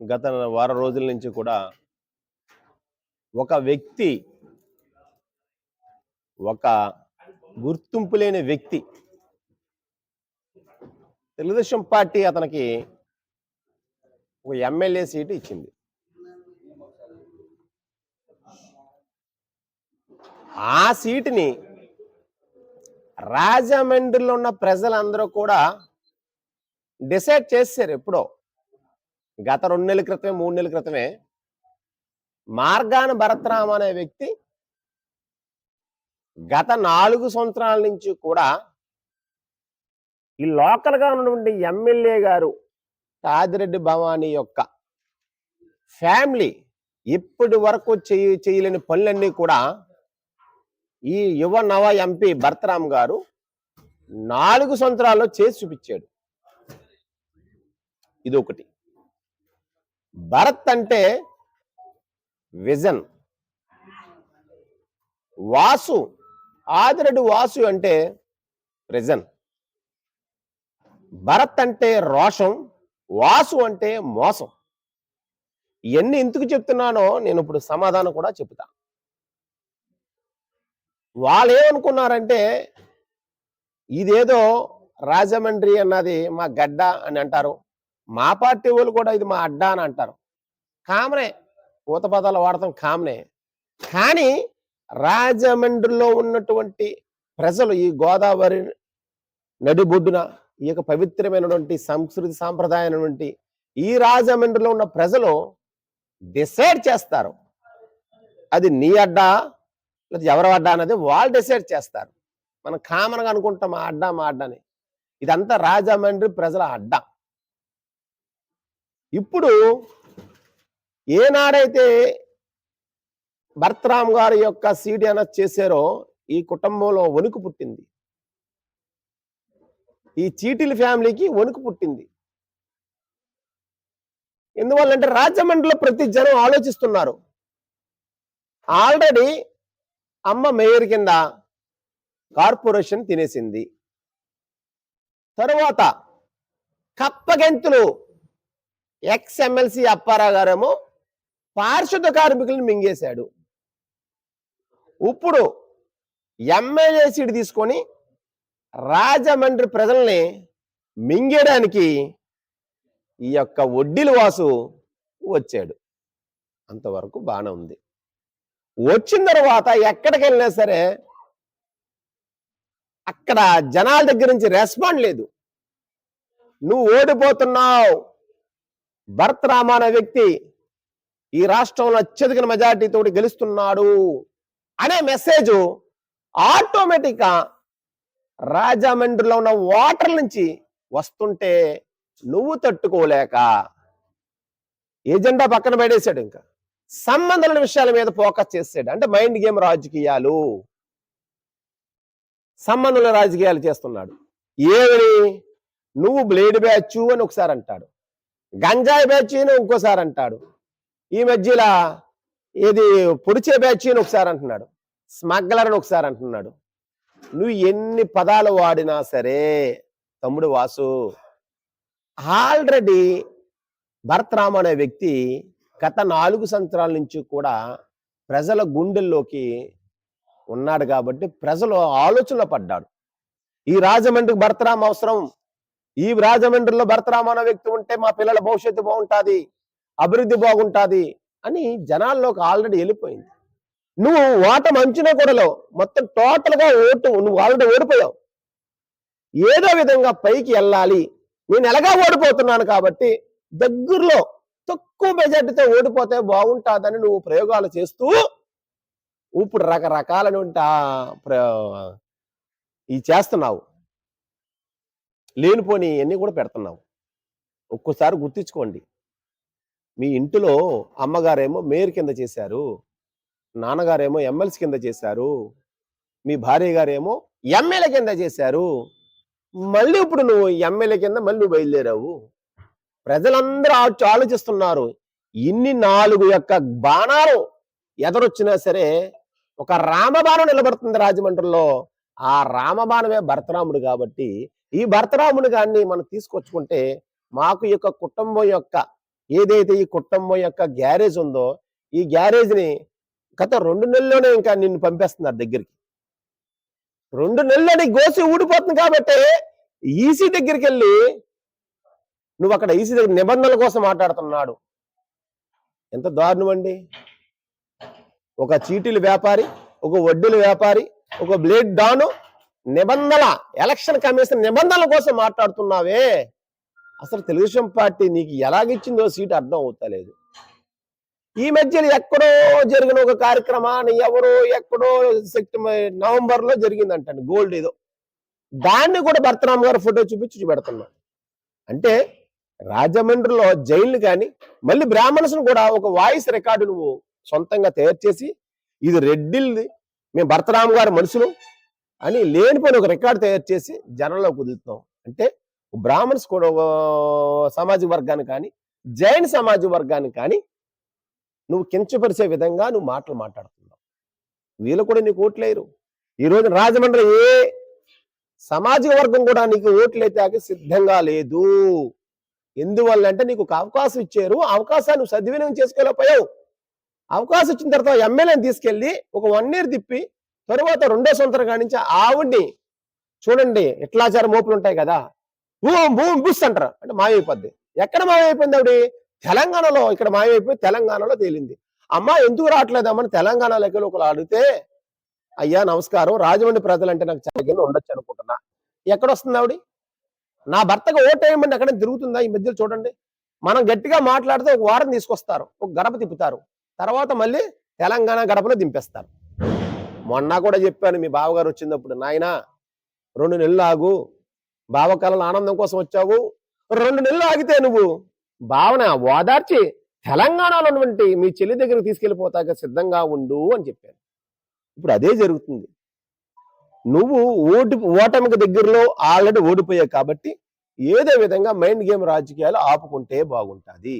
గత వారం రోజుల నుంచి కూడా ఒక వ్యక్తి ఒక గుర్తింపు లేని వ్యక్తి తెలుగుదేశం పార్టీ అతనికి ఒక ఎమ్మెల్యే సీటు ఇచ్చింది. ఆ సీటుని రాజమండ్రిలో ఉన్న ప్రజలందరూ కూడా డిసైడ్ చేశారు ఎప్పుడో. గత రెండు నెలల క్రితమే మూడు నెలల క్రితమే మార్గాన భరత్రామ్ అనే వ్యక్తి గత నాలుగు సంవత్సరాల నుంచి కూడా ఈ లోకల్గా ఉన్నటువంటి ఎమ్మెల్యే గారు తాదిరెడ్డి భవానీ యొక్క ఫ్యామిలీ ఇప్పటి వరకు చేయ చేయలేని పనులన్నీ కూడా ఈ యువ నవ ఎంపీ భరతరామ్ గారు నాలుగు సంవత్సరాల్లో చేసి చూపించాడు. ఇది ఒకటి భరత్ అంటే విజన్. వాసు ఆదిరెడ్డి వాసు అంటే ప్రెజన్. భరత్ అంటే రోషం వాసు అంటే మోసం. ఇవన్నీ ఎందుకు చెప్తున్నానో నేను ఇప్పుడు సమాధానం కూడా చెప్తా. వాళ్ళు ఏమనుకున్నారంటే ఇదేదో రాజమండ్రి అన్నది మా గడ్డ అని అంటారు. మా పార్టీ వాళ్ళు కూడా ఇది మా అడ్డా అని అంటారు. కామనే ఊత పదాలు వాడతాం కామనే. కానీ రాజమండ్రిలో ఉన్నటువంటి ప్రజలు ఈ గోదావరి నడిబొడ్డున ఈ యొక్క పవిత్రమైనటువంటి సంస్కృతి సాంప్రదాయమైనటువంటి ఈ రాజమండ్రిలో ఉన్న ప్రజలు డిసైడ్ చేస్తారు. అది నీ అడ్డా లేదా ఎవరి అడ్డా అనేది వాళ్ళు డిసైడ్ చేస్తారు. మనం కామన్గా అనుకుంటాం మా అడ్డా మా అడ్డా అని. ఇదంతా రాజమండ్రి ప్రజల అడ్డా. ఇప్పుడు ఏనాడైతే భర్తరామ్ గారి యొక్క సీడీ అనౌన్స్ చేశారో ఈ కుటుంబంలో వణుకు పుట్టింది. ఈ చీటిల ఫ్యామిలీకి వణుకు పుట్టింది. ఎందువల్లంటే రాజమండ్రిలో ప్రతి జనం ఆలోచిస్తున్నారు. ఆల్రెడీ అమ్మ మేయర్ కింద కార్పొరేషన్ తినేసింది. తరువాత కప్పగెంతులు ఎక్స్ ఎమ్మెల్సీ అప్పారావు గారేమో పారిశుద్ధ కార్మికులను మింగేశాడు. ఇప్పుడు ఎమ్మెల్యే సీటు తీసుకొని రాజమండ్రి ప్రజల్ని మింగేయడానికి ఈ యొక్క వడ్డీల వాసు వచ్చాడు. అంతవరకు బాగానే ఉంది. వచ్చిన తర్వాత ఎక్కడికి వెళ్ళినా సరే అక్కడ జనాల దగ్గర నుంచి రెస్పాండ్ లేదు. నువ్వు ఓడిపోతున్నావు. భరతరామ అనే వ్యక్తి ఈ రాష్ట్రంలో అత్యధిక మెజార్టీతో గెలుస్తున్నాడు అనే మెసేజ్ ఆటోమేటిక్గా రాజమండ్రిలో ఉన్న వాటర్ నుంచి వస్తుంటే నువ్వు తట్టుకోలేక ఎజెండా పక్కన పడేశాడు ఇంకా? సంబంధాల విషయాల మీద ఫోకస్ చేసాడు అంటే మైండ్ గేమ్ రాజకీయాలు. సంబంధంలో రాజకీయాలు చేస్తున్నాడు. ఏమని? నువ్వు బ్లేడ్ బ్యాచ్ అని ఒకసారి అంటాడు. గంజాయి బ్యాచ్ ఇంకోసారి అంటాడు. ఈ మధ్యలో ఇది పొడిచే బ్యాచ్ అని ఒకసారి అంటున్నాడు. స్మగ్లర్ అని ఒకసారి అంటున్నాడు. నువ్వు ఎన్ని పదాలు వాడినా సరే తమ్ముడు వాసు ఆల్రెడీ భరత్రామ్ అనే వ్యక్తి గత నాలుగు సంవత్సరాల నుంచి కూడా ప్రజల గుండెల్లోకి ఉన్నాడు కాబట్టి ప్రజలు ఆలోచనలో పడ్డాడు. ఈ రాజమండ్రికి భరతరామ్ అవసరం ఈ రాజమండ్రిలో భరతరామ్ అనే వ్యక్తి ఉంటే మా పిల్లల భవిష్యత్తు బాగుంటుంది అభివృద్ధి బాగుంటుంది అని జనాల్లోకి ఆల్రెడీ వెళ్ళిపోయింది. నువ్వు ఓట మంచిన కూడలో మొత్తం టోటల్గా ఓటు నువ్వు ఆల్రెడీ ఓడిపోయావు. ఏదో విధంగా పైకి వెళ్ళాలి. నేను ఎలాగా ఓడిపోతున్నాను కాబట్టి దగ్గరలో తక్కువ మెజార్టీతో ఓడిపోతే బాగుంటుందని నువ్వు ప్రయోగాలు చేస్తూ ఇప్పుడు రకరకాలైనటువంటి ప్ర- ఈ చేస్తున్నావు. లేనిపోని ఇవన్నీ కూడా పెడుతున్నావు. ఒక్కోసారి గుర్తించుకోండి. మీ ఇంటిలో అమ్మగారేమో మేయర్ కింద చేశారు నాన్నగారేమో ఎమ్మెల్సీ కింద చేశారు మీ భార్య గారేమో ఎమ్మెల్యే కింద చేశారు. మళ్ళీ ఇప్పుడు నువ్వు ఎమ్మెల్యే కింద మళ్ళీ నువ్వు బయలుదేరావు. ప్రజలందరూ ఆలోచిస్తున్నారు. ఇన్ని నాలుగు యొక్క బాణాలు ఎదరొచ్చినా సరే ఒక రామబాణం నిలబడుతుంది రాజమండ్రిలో. ఆ రామబాణమే భరతరాముడు కాబట్టి ఈ భరతరాముని గారిని మనం తీసుకొచ్చుకుంటే మాకు ఈ యొక్క కుటుంబం యొక్క ఏదైతే ఈ కుటుంబం యొక్క గ్యారేజ్ ఉందో ఈ గ్యారేజ్ని గత రెండు నెలల్లోనే ఇంకా నిన్ను పంపేస్తున్నారు దగ్గరికి. రెండు నెలల్లోనే గోసి ఊడిపోతుంది కాబట్టి ఈసీ దగ్గరికి వెళ్ళి నువ్వు అక్కడ ఈసీ దగ్గర నిబంధనల కోసం మాట్లాడుతున్నాడు. ఎంత దారుణం అండి ఒక చీటీల వ్యాపారి ఒక వడ్డీల వ్యాపారి ఒక బ్లేడ్ డాను నిబంధన ఎలక్షన్ కమిషన్ నిబంధనల కోసం మాట్లాడుతున్నావే. అసలు తెలుగుదేశం పార్టీ నీకు ఎలాగిచ్చిందో సీట్ అర్థం అవుతలేదు. ఈ మధ్యలో ఎక్కడో జరిగిన ఒక కార్యక్రమాన్ని ఎవరో ఎక్కడో సెప్టెంబర్ నవంబర్లో జరిగిందంటండి గోల్డ్ ఏదో. దాన్ని కూడా భరతరామ్ గారు ఫోటో చూపించి చూపెడుతున్నాడు అంటే రాజమండ్రిలో జైలు కానీ మళ్ళీ బ్రాహ్మణ్స్ను కూడా ఒక వాయిస్ రికార్డు నువ్వు సొంతంగా తయారు చేసి ఇది రెడ్డిల్ది మేము భరతరామ్ గారి మనుషులు అని లేనిపోయిన ఒక రికార్డు తయారు చేసి జనంలో కుదురుతున్నాం అంటే బ్రాహ్మణ్స్ కూడా ఒక సామాజిక వర్గాన్ని కానీ జైన్ సమాజ వర్గాన్ని కానీ నువ్వు కించపరిచే విధంగా నువ్వు మాటలు మాట్లాడుతున్నావు. వీళ్ళు కూడా నీకు ఓట్లేరు ఈ రాజమండ్రి ఏ సామాజిక వర్గం కూడా నీకు ఓట్లయితే సిద్ధంగా లేదు. ఎందువల్ల అంటే నీకు ఒక అవకాశం ఇచ్చారు. అవకాశాన్ని నువ్వు సద్వినియోగం చేసుకోలేకపోయావు. అవకాశం ఇచ్చిన తర్వాత ఎమ్మెల్యేని తీసుకెళ్ళి ఒక వన్ ఇయర్ తిప్పి తరువాత రెండో సంవత్సరం కానించి నుంచి ఆవిడ్ని చూడండి ఎట్లాచార మోపులు ఉంటాయి కదా. భూమి భూమి బుస్ అంటారు. అంటే మాయమైపోద్ది. ఎక్కడ మాయమైపోయింది ఆవిడ? తెలంగాణలో. ఇక్కడ మాయమైపోయి తెలంగాణలో తేలింది. అమ్మ ఎందుకు రావట్లేదమ్మని తెలంగాణ లెక్కలు ఒకరు అడిగితే అయ్యా నమస్కారం. రాజమండ్రి ప్రజలంటే నాకు చాలా ఉండొచ్చు అనుకుంటున్నా. ఎక్కడ వస్తుంది ఆవిడ? నా భర్తకు ఓటు ఎక్కడ తిరుగుతుందా? ఈ మధ్యలో చూడండి. మనం గట్టిగా మాట్లాడితే ఒక వారం తీసుకొస్తారు. ఒక గడప తిప్పుతారు. తర్వాత మళ్ళీ తెలంగాణ గడపలో దింపేస్తారు. మొన్న కూడా చెప్పాను మీ బావగారు వచ్చినప్పుడు నాయన రెండు నెలలు ఆగు బావకాలం ఆనందం కోసం వచ్చావు రెండు నెలలు ఆగితే నువ్వు భావన ఓదార్చి తెలంగాణలో ఉన్నటువంటి మీ చెల్లి దగ్గరికి తీసుకెళ్ళిపోతాక సిద్ధంగా ఉండు అని చెప్పాను. ఇప్పుడు అదే జరుగుతుంది. నువ్వు ఓటు ఓటమికి దగ్గరలో ఆల్రెడీ ఓడిపోయావు కాబట్టి ఏదో విధంగా మైండ్ గేమ్ రాజకీయాలు ఆపుకుంటే బాగుంటుంది.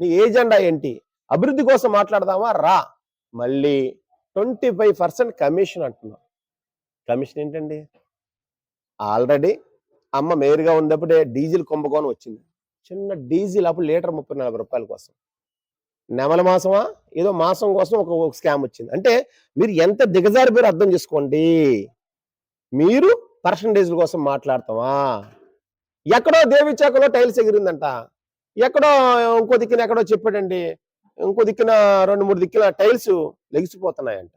నీ ఏజెండా ఏంటి? అభివృద్ధి కోసం మాట్లాడదామా? రా. మళ్ళీ ట్వంటీ ఫైవ్ పర్సెంట్ కమిషన్ అంటున్నాం. కమిషన్ ఏంటండి? ఆల్రెడీ అమ్మ మేరుగా ఉన్నప్పుడే డీజిల్ కుంభకోణం వచ్చింది. చిన్న డీజిల్ అప్పుడు లీటర్ ముప్పై నలభై రూపాయల కోసం. నెమల మాసమా? ఏదో మాసం కోసం ఒక ఒక స్కామ్ వచ్చింది. అంటే మీరు ఎంత దిగజారిపోయారు అర్థం చేసుకోండి. మీరు పర్సంటేజ్ల కోసం మాట్లాడతామా? ఎక్కడో దేవిచాకలో టైల్స్ ఎగిరిందంట. ఎక్కడో ఇంకో దిక్కున ఎక్కడో చెప్పాడండి. ఇంకో దిక్కున రెండు మూడు దిక్కున టైల్స్ లెగిసిపోతున్నాయంట.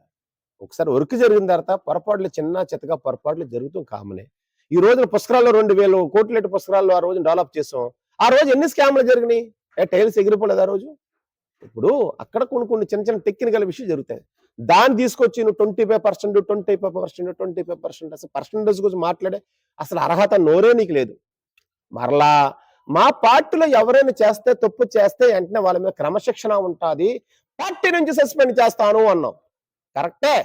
ఒకసారి వర్క్ జరిగిన తర్వాత పొరపాట్లు చిన్న చిత్తగా పొరపాట్లు జరుగుతూ కామనే. ఈ రోజున పుస్తకాల్లో రెండు వేలు కోట్లెట్ పుస్తకాల్లో ఆ రోజు డెవలప్ చేసాం. ఆ రోజు ఎన్ని స్కామ్లు జరిగినాయి? ఏ టైల్స్ ఎగిరిపోలేదు ఆ రోజు? ఇప్పుడు అక్కడ కొన్ని కొన్ని చిన్న చిన్న టెక్నికల్ విషయాలు జరుగుతాయి. దాన్ని తీసుకొచ్చి నువ్వు twenty five percent twenty five percent twenty five percent అసలు పర్సెంటేజ్ గురించి మాట్లాడే అసలు అర్హత నోరే నీకు లేదు. మరలా మా పార్టీలో ఎవరైనా చేస్తే తప్పు చేస్తే వెంటనే వాళ్ళ మీద క్రమశిక్షణ ఉంటుంది. పార్టీ నుంచి సస్పెండ్ చేస్తాను అన్నాం. కరెక్టే.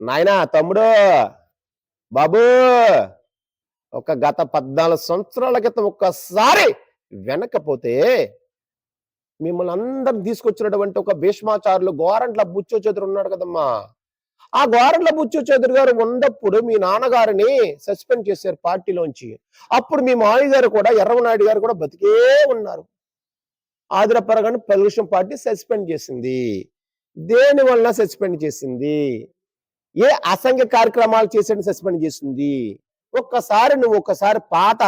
నాయనా తమ్ముడు బాబు ఒక గత పద్నాలుగు సంవత్సరాల క్రితం ఒక్కసారి వెనకపోతే మిమ్మల్ని అందరిని తీసుకొచ్చినటువంటి ఒక భీష్మాచారులు గోరంట్ల బుచ్చో చదురు ఉన్నాడు కదమ్మా. ఆ గోరంట్ల బుచ్చు చౌదరి గారు ఉన్నప్పుడు మీ నాన్నగారిని సస్పెండ్ చేశారు పార్టీలోంచి. అప్పుడు మీ మావి గారు కూడా ఎర్రవనాయుడు గారు కూడా బతికే ఉన్నారు. ఆదిరపరగాని తెలుగుదేశం పార్టీ సస్పెండ్ చేసింది. దేని వలన సస్పెండ్ చేసింది? ఏ అసంఖ్య కార్యక్రమాలు చేసేది సస్పెండ్ చేసింది? ఒక్కసారి నువ్వు ఒక్కసారి పాత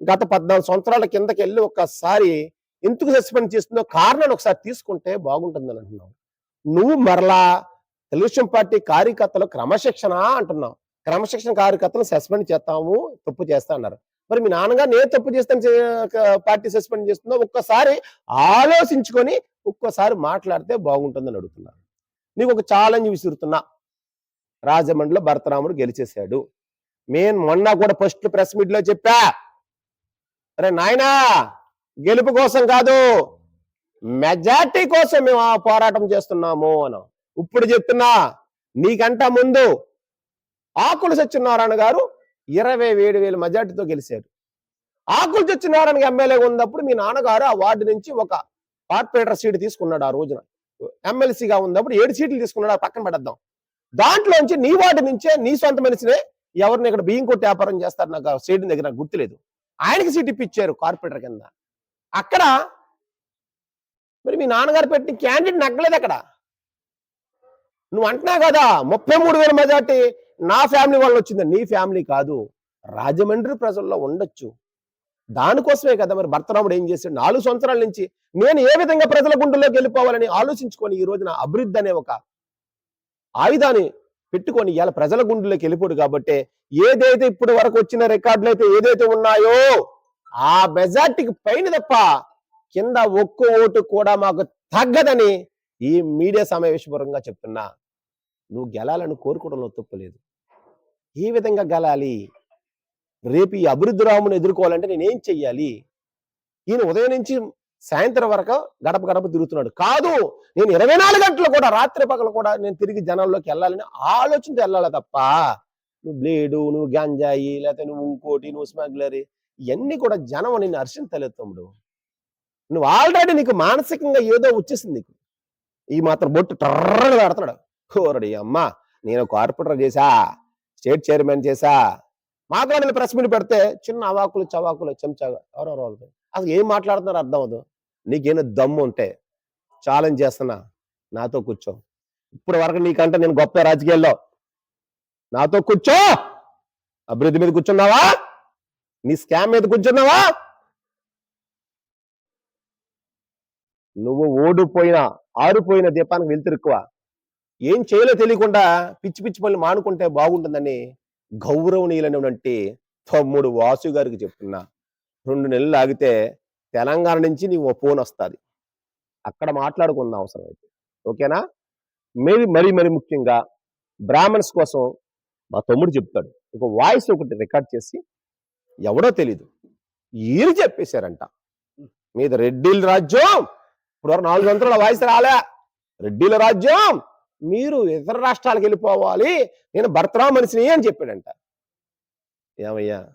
గత పద్నాలుగు సంవత్సరాల కిందకి వెళ్ళి ఒక్కసారి ఎందుకు సస్పెండ్ చేస్తుందో కారణాన్ని ఒకసారి తీసుకుంటే బాగుంటుందని అంటున్నావు నువ్వు మరలా తెలుగుదేశం పార్టీ కార్యకర్తలు క్రమశిక్షణ అంటున్నాం. క్రమశిక్షణ కార్యకర్తలు సస్పెండ్ చేస్తాము తప్పు చేస్తా అన్నారు. మరి మీ నాన్నగారు నేను తప్పు చేస్తాను పార్టీ సస్పెండ్ చేస్తుందో ఒక్కసారి ఆలోచించుకొని ఒక్కసారి మాట్లాడితే బాగుంటుందని అడుగుతున్నారు. నీకు ఒక ఛాలెంజ్ విసురుతున్నా. రాజమండ్రిలో భరతరాముడు గెలిచేశాడు. నేను మొన్న కూడా ఫస్ట్ ప్రెస్ మీట్లో చెప్పా. అరే నాయనా గెలుపు కోసం కాదు మెజార్టీ కోసం మేము ఆ పోరాటం చేస్తున్నాము అను ఇప్పుడు చెప్తున్నా నీకంట ముందు ఆకులు సత్యనారాయణ గారు ఇరవై ఏడు వేల మెజార్టీతో గెలిచారు. ఆకులు సత్యనారాయణ ఎమ్మెల్యే ఉన్నప్పుడు మీ నాన్నగారు ఆ వార్డు నుంచి ఒక కార్పొరేటర్ సీట్ తీసుకున్నాడు ఆ రోజున. ఎమ్మెల్సీగా ఉన్నప్పుడు ఏడు సీట్లు తీసుకున్నాడు ఆ పక్కన పెడద్దాం దాంట్లోంచి నీ వార్డు నుంచే నీ సొంత మనిషినే ఎవరిని ఇక్కడ బియ్యం కొట్టి వ్యాపారం చేస్తారు నాకు సీటు దగ్గర నాకు గుర్తులేదు. ఆయనకి సీట్ ఇప్పించారు కార్పొరేటర్ కింద. అక్కడ మరి మీ నాన్నగారు పెట్టిన క్యాండిడేట్ నగ్గలేదు అక్కడ. నువ్వు అంటున్నావు కదా ముప్పై మూడు వేల మెజార్టీ నా ఫ్యామిలీ వల్ల వచ్చింది. నీ ఫ్యామిలీ కాదు. రాజమండ్రి ప్రజల్లో ఉండొచ్చు. దానికోసమే కదా మరి భర్తరాముడు ఏం చేశాడు? నాలుగు సంవత్సరాల నుంచి నేను ఏ విధంగా ప్రజల గుండెల్లోకి వెళ్ళిపోవాలని ఆలోచించుకొని ఈ రోజున అభివృద్ధి అనే ఒక ఆయుధాన్ని పెట్టుకొని ఇవాళ ప్రజల గుండెల్లోకి వెళ్ళిపోడు కాబట్టి ఏదైతే ఇప్పటి వరకు వచ్చిన రికార్డులు అయితే ఏదైతే ఉన్నాయో ఆ మెజార్టీకి పైన తప్ప కింద ఒక్క ఓటు కూడా మాకు తగ్గదని ఈ మీడియా సమావేశపూర్వకంగా చెప్తున్నా నువ్వు గెలాలని కోరుకోవడంలో తప్పులేదు ఏ విధంగా గెలాలి. రేపు ఈ అభివృద్ధి రాముని ఎదుర్కోవాలంటే నేనేం చెయ్యాలి? ఈయన ఉదయం నుంచి సాయంత్రం వరకు గడప గడప తిరుగుతున్నాడు. కాదు నేను ఇరవై నాలుగు గంటలు కూడా రాత్రి పగలు కూడా నేను తిరిగి జనంలోకి వెళ్ళాలని ఆలోచనతో వెళ్ళాలి తప్ప నువ్వు బ్లేడు నువ్వు గంజాయి లేకపోతే నువ్వు ఇంకోటి నువ్వు స్మగ్లరీ ఇవన్నీ కూడా జనం నిన్ను హర్షించలేదు తమ్ముడు. నువ్వు ఆల్రెడీ నీకు మానసికంగా ఏదో వచ్చేసింది నీకు. ఈ మాత్రం బొట్టు టర్రగా పెడతాడు. ఓరడి అమ్మ నేను కార్పొరేటర్ చేశా స్టేట్ చైర్మన్ చేశా. మాకు నేను ప్రెస్ మీట్ పెడితే చిన్న అవాకులు చవాకులు చెంచాగా ఎవరెవరు అసలు ఏం మాట్లాడుతున్నారు అర్థం అవదు నీకేమైనా దమ్ము ఉంటే ఛాలెంజ్ చేస్తున్నా. నాతో కూర్చో. ఇప్పుడు వరకు నీకంటే నేను గొప్ప రాజకీయాల్లో. నాతో కూర్చో! అభివృద్ధి మీద కూర్చున్నావా? నీ స్కామ్ మీద కూర్చున్నావా? నువ్వు ఓడిపోయిన ఆరిపోయిన దీపానికి వెళ్తురు ఎక్కువ ఏం చేయాలో తెలియకుండా పిచ్చి పిచ్చి పనులు మానుకుంటే బాగుంటుందని గౌరవనీయులైనటువంటి తమ్ముడు వాసు గారికి చెప్తున్నా. రెండు నెలలు ఆగితే తెలంగాణ నుంచి నీకు ఫోన్ వస్తుంది. అక్కడ మాట్లాడుకుందాం అవసరం అయితే ఓకేనా? మరి మరి మరి ముఖ్యంగా బ్రాహ్మణ్స్ కోసం మా తమ్ముడు చెప్తాడు. ఒక వాయిస్ ఒకటి రికార్డ్ చేసి ఎవడో తెలీదు. ఈయన చెప్పేశారంట. మీద రెడ్డిల రాజ్యం! ఇప్పుడు నాలుగు సంవత్సరాల వాయిస్ రాలే? రెడ్డిల రాజ్యం. మీరు ఇతర రాష్ట్రాలకు వెళ్ళిపోవాలి. నేను భర్తరా మనిషిని అని చెప్పాడంట. ఏమయ్యా?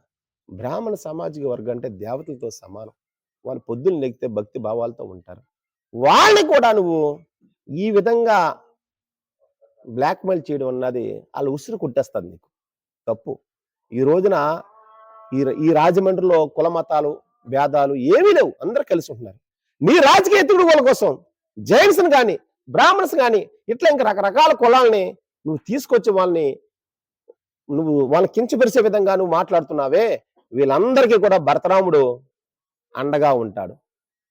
బ్రాహ్మణ సామాజిక వర్గం అంటే దేవతలతో సమానం. వాళ్ళు పొద్దున్న లెగితే భక్తి భావాలతో ఉంటారు. వాళ్ళని కూడా నువ్వు ఈ విధంగా బ్లాక్మెయిల్ చేయడం అన్నది వాళ్ళు ఉసురు కుట్టేస్తుంది నీకు. తప్పు. ఈ రోజున ఈ ఈ రాజమండ్రిలో కుల మతాలు భేదాలు ఏమీ లేవు. అందరూ కలిసి ఉంటున్నారు. నీ రాజకీయ ఎత్తుడుగోల కోసం జైన్స్ కానీ బ్రాహ్మణ్స్ కానీ ఇట్లా ఇంకా రకరకాల కులాలని నువ్వు తీసుకొచ్చి వాళ్ళని నువ్వు వాళ్ళని కించపరిచే విధంగా నువ్వు మాట్లాడుతున్నావే వీళ్ళందరికీ కూడా భరతరాముడు అండగా ఉంటాడు.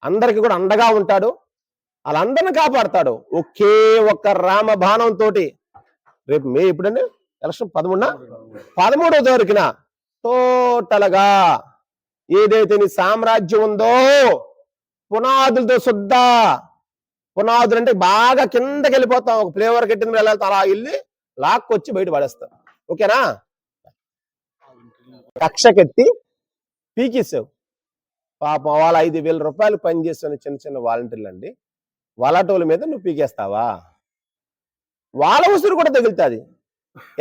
అందరికీ కూడా అండగా ఉంటాడు. వాళ్ళందరిని కాపాడతాడు. ఒకే ఒక్క రామ బాణంతో రేపు మే ఎప్పుడండి? ఎలక్షన్ పదమూడున? పదమూడవ తారీఖున టోటల్గా ఏదైతే నీ సామ్రాజ్యం ఉందో పునాదులతో శుద్ధ. పునాదులు అంటే బాగా కిందకి వెళ్ళిపోతాం ఒక ఫ్లేవర్ కట్టిన మీద వెళ్ళాలి అలా వెళ్ళి లాక్కొచ్చి బయట పడేస్తాం. ఓకేనా? కక్షకెత్తి పీకేసావు. పాపం వాళ్ళ ఐదు వేల రూపాయలు పనిచేస్తున్న చిన్న చిన్న వాలంటీర్లు అండి. వాళ్ళటోళ్ళ మీద నువ్వు పీకేస్తావా? వాళ్ళ ఉసురు కూడా తగులుతుంది.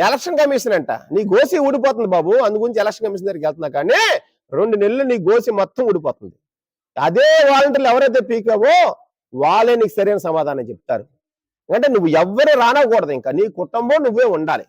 ఎలక్షన్ కమిషన్ అంట. నీ గోసి ఊడిపోతుంది బాబు. అందు గురించి ఎలక్షన్ కమిషన్ దగ్గరికి వెళ్తున్నా కానీ రెండు నెలలు నీ గోసి మొత్తం ఊడిపోతుంది. అదే వాలంటీర్లు ఎవరైతే పీకావో వాళ్ళే నీకు సరైన సమాధానం చెప్తారు. అంటే నువ్వు ఎవ్వరు రానకూడదు ఇంకా. నీ కుటుంబం నువ్వే ఉండాలి.